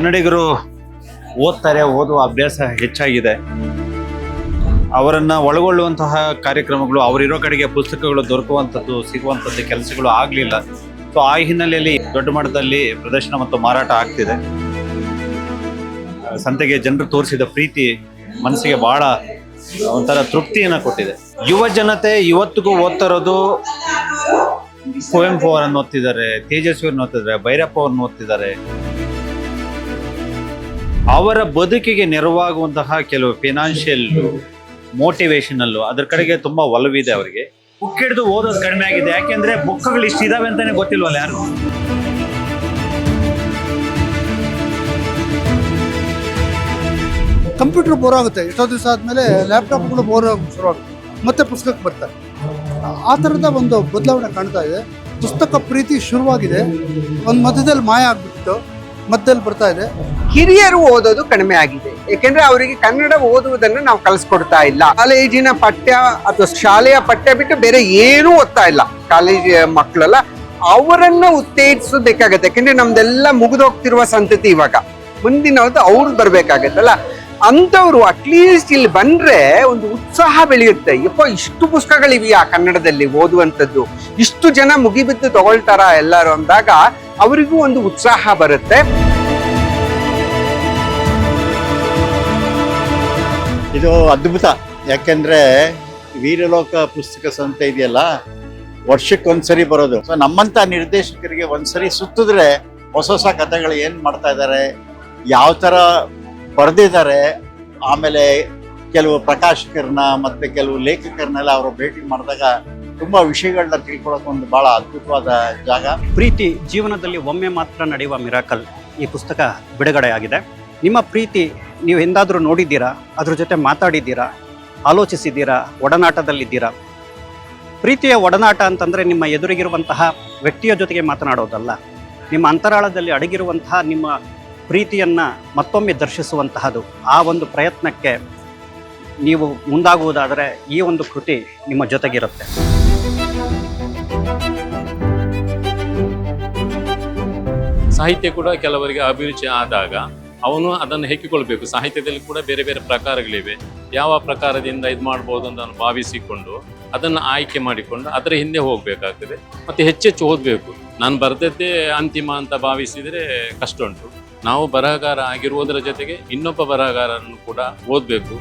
ಕನ್ನಡಿಗರು ಓದ್ತಾರೆ, ಓದುವ ಅಭ್ಯಾಸ ಹೆಚ್ಚಾಗಿದೆ. ಅವರನ್ನು ಒಳಗೊಳ್ಳುವಂತಹ ಕಾರ್ಯಕ್ರಮಗಳು, ಅವರಿರೋ ಕಡೆಗೆ ಪುಸ್ತಕಗಳು ದೊರಕುವಂಥದ್ದು, ಸಿಗುವಂಥದ್ದು ಕೆಲಸಗಳು ಆಗಲಿಲ್ಲ. ಸೊ ಆ ಹಿನ್ನೆಲೆಯಲ್ಲಿ ದೊಡ್ಡ ಮಟ್ಟದಲ್ಲಿ ಪ್ರದರ್ಶನ ಮತ್ತು ಮಾರಾಟ ಆಗ್ತಿದೆ. ಸಂತೆಗೆ ಜನರು ತೋರಿಸಿದ ಪ್ರೀತಿ ಮನಸ್ಸಿಗೆ ಬಹಳ ಒಂಥರ ತೃಪ್ತಿಯನ್ನು ಕೊಟ್ಟಿದೆ. ಯುವ ಜನತೆ ಇವತ್ತಿಗೂ ಓದ್ತಿರೋದು ಕುವೆಂಪು ಅವರನ್ನು ಓದ್ತಿದ್ದಾರೆ ತೇಜಸ್ವಿಯನ್ನು ಓದ್ತಿದ್ದಾರೆ, ಭೈರಪ್ಪ ಅವ್ರನ್ನ ಓದ್ತಿದ್ದಾರೆ. ಅವರ ಬದುಕಿಗೆ ನೆರವಾಗುವಂತಹ ಕೆಲವು ಫಿನಾನ್ಷಿಯಲ್ ಮೋಟಿವೇಶನಲ್ ಅದ್ರ ಕಡೆಗೆ ತುಂಬಾ ಒಲವಿದೆ ಅವರಿಗೆ. ಬುಕ್ ಹಿಡಿದು ಓದೋದು ಕಡಿಮೆ ಆಗಿದೆ. ಯಾಕೆಂದ್ರೆ ಬುಕ್ಗಳು ಇಷ್ಟು ಇದಾವೆ ಅಂತಾನೆ ಗೊತ್ತಿಲ್ವಲ್ಲ ಯಾರು? ಕಂಪ್ಯೂಟರ್ ಬೋರ್ ಆಗುತ್ತೆ. ಎಷ್ಟೋ ದಿವಸ ಆದಮೇಲೆ ಲ್ಯಾಪ್ಟಾಪ್ಗಳು ಬೋರ್ ಆಗೋಕ್ಕೆ ಶುರು ಆಗುತ್ತೆ. ಮತ್ತೆ ಪುಸ್ತಕಕ್ಕೆ ಬರ್ತಾರೆ. ಆ ಥರದ ಒಂದು ಬದಲಾವಣೆ ಕಾಣ್ತಾ ಇದೆ. ಪುಸ್ತಕ ಪ್ರೀತಿ ಶುರುವಾಗಿದೆ. ಒಂದು ಮಧ್ಯದಲ್ಲಿ ಮಾಯ ಆಗ್ಬಿಟ್ಟಿತ್ತು. ಮಧ್ಯದಲ್ಲಿ ಬರ್ತಾ ಇದೆ. ಹಿರಿಯರು ಓದೋದು ಕಡಿಮೆ ಆಗಿದೆ. ಯಾಕೆಂದ್ರೆ ಅವರಿಗೆ ಕನ್ನಡ ಓದುವುದನ್ನು ನಾವು ಕಲಿಸ್ಕೊಡ್ತಾ ಇಲ್ಲ. ಕಾಲೇಜಿನ ಪಠ್ಯ ಅಥವಾ ಶಾಲೆಯ ಪಠ್ಯ ಬಿಟ್ಟು ಬೇರೆ ಏನೂ ಓದ್ತಾ ಇಲ್ಲ. ಕಾಲೇಜ್ ಮಕ್ಕಳೆಲ್ಲ, ಅವರನ್ನ ಉತ್ತೇಜಿಸಬೇಕಾಗತ್ತೆ ಯಾಕೆಂದ್ರೆ ನಮ್ದೆಲ್ಲ ಮುಗಿದೋಗ್ತಿರುವ ಸಂತತಿ ಇವಾಗ. ಮುಂದಿನ ಹೊತ್ತು ಅವ್ರು ಬರ್ಬೇಕಾಗತ್ತಲ್ಲ. ಅಂಥವ್ರು ಅಟ್ಲೀಸ್ಟ್ ಇಲ್ಲಿ ಬಂದ್ರೆ ಒಂದು ಉತ್ಸಾಹ ಬೆಳೆಯುತ್ತೆ. ಯಪ್ಪ, ಇಷ್ಟು ಪುಸ್ತಕಗಳಿವೆಯಾ ಕನ್ನಡದಲ್ಲಿ ಓದುವಂಥದ್ದು? ಇಷ್ಟು ಜನ ಮುಗಿಬಿದ್ದು ತಗೊಳ್ತಾರ ಎಲ್ಲರೂ ಅಂದಾಗ ಅವರಿಗೂ ಒಂದು ಉತ್ಸಾಹ ಬರುತ್ತೆ. ಇದು ಅದ್ಭುತ. ಯಾಕೆಂದ್ರೆ ವೀರಲೋಕ ಪುಸ್ತಕ ಸಂತೆ ಇದೆಯಲ್ಲ ವರ್ಷಕ್ಕೆ ಒಂದ್ಸರಿ ಬರೋದು. ಸೊ ನಮ್ಮಂತ ನಿರ್ದೇಶಕರಿಗೆ ಒಂದ್ಸರಿ ಸುತ್ತಿದ್ರೆ ಹೊಸ ಹೊಸ ಕಥೆಗಳು ಏನ್ ಮಾಡ್ತಾ ಇದ್ದಾರೆ, ಯಾವ ತರ ಬರೆದಿದ್ದಾರೆ, ಆಮೇಲೆ ಕೆಲವು ಪ್ರಕಾಶಕರನ್ನ ಮತ್ತೆ ಕೆಲವು ಲೇಖಕರನ್ನೆಲ್ಲ ಅವರು ಭೇಟಿ ಮಾಡಿದಾಗ ತುಂಬಾ ವಿಷಯಗಳನ್ನ ತಿಳ್ಕೊಳಕ್ ಒಂದು ಬಹಳ ಅದ್ಭುತವಾದ ಜಾಗ. ಪ್ರೀತಿ ಜೀವನದಲ್ಲಿ ಒಮ್ಮೆ ಮಾತ್ರ ನಡೆಯುವ ಮಿರಾಕಲ್ ಈ ಪುಸ್ತಕ ಬಿಡುಗಡೆಯಾಗಿದೆ. ನಿಮ್ಮ ಪ್ರೀತಿ ನೀವು ಎಂದಾದರೂ ನೋಡಿದ್ದೀರಾ? ಅದ್ರ ಜೊತೆ ಮಾತಾಡಿದ್ದೀರಾ? ಆಲೋಚಿಸಿದ್ದೀರಾ? ಒಡನಾಟದಲ್ಲಿದ್ದೀರಾ? ಪ್ರೀತಿಯ ಒಡನಾಟ ಅಂತಂದರೆ ನಿಮ್ಮ ಎದುರಿಗಿರುವಂತಹ ವ್ಯಕ್ತಿಯ ಜೊತೆಗೆ ಮಾತನಾಡೋದಲ್ಲ. ನಿಮ್ಮ ಅಂತರಾಳದಲ್ಲಿ ಅಡಗಿರುವಂತಹ ನಿಮ್ಮ ಪ್ರೀತಿಯನ್ನು ಮತ್ತೊಮ್ಮೆ ದರ್ಶಿಸುವಂತಹದ್ದು ಆ ಒಂದು ಪ್ರಯತ್ನಕ್ಕೆ ನೀವು ಮುಂದಾಗುವುದಾದರೆ ಈ ಒಂದು ಕೃತಿ ನಿಮ್ಮ ಜೊತೆಗಿರುತ್ತೆ. ಸಾಹಿತ್ಯ ಕೂಡ ಕೆಲವರಿಗೆ ಅಭಿರುಚಿ ಆದಾಗ ಅವನು ಅದನ್ನು ಹೆಕ್ಕಿಕೊಳ್ಬೇಕು. ಸಾಹಿತ್ಯದಲ್ಲಿ ಕೂಡ ಬೇರೆ ಬೇರೆ ಪ್ರಕಾರಗಳಿವೆ. ಯಾವ ಪ್ರಕಾರದಿಂದ ಇದು ಮಾಡ್ಬೋದು ಅಂತ ಭಾವಿಸಿಕೊಂಡು ಅದನ್ನು ಆಯ್ಕೆ ಮಾಡಿಕೊಂಡು ಅದರ ಹಿಂದೆ ಹೋಗಬೇಕಾಗ್ತದೆ. ಮತ್ತು ಹೆಚ್ಚೆಚ್ಚು ಓದಬೇಕು. ನಾನು ಬರೆದದ್ದೇ ಅಂತಿಮ ಅಂತ ಭಾವಿಸಿದರೆ ಕಷ್ಟ ಉಂಟು. ನಾವು ಬರಹಗಾರ ಆಗಿರುವುದರ ಜೊತೆಗೆ ಇನ್ನೊಬ್ಬ ಬರಹಗಾರರನ್ನು ಕೂಡ ಓದಬೇಕು.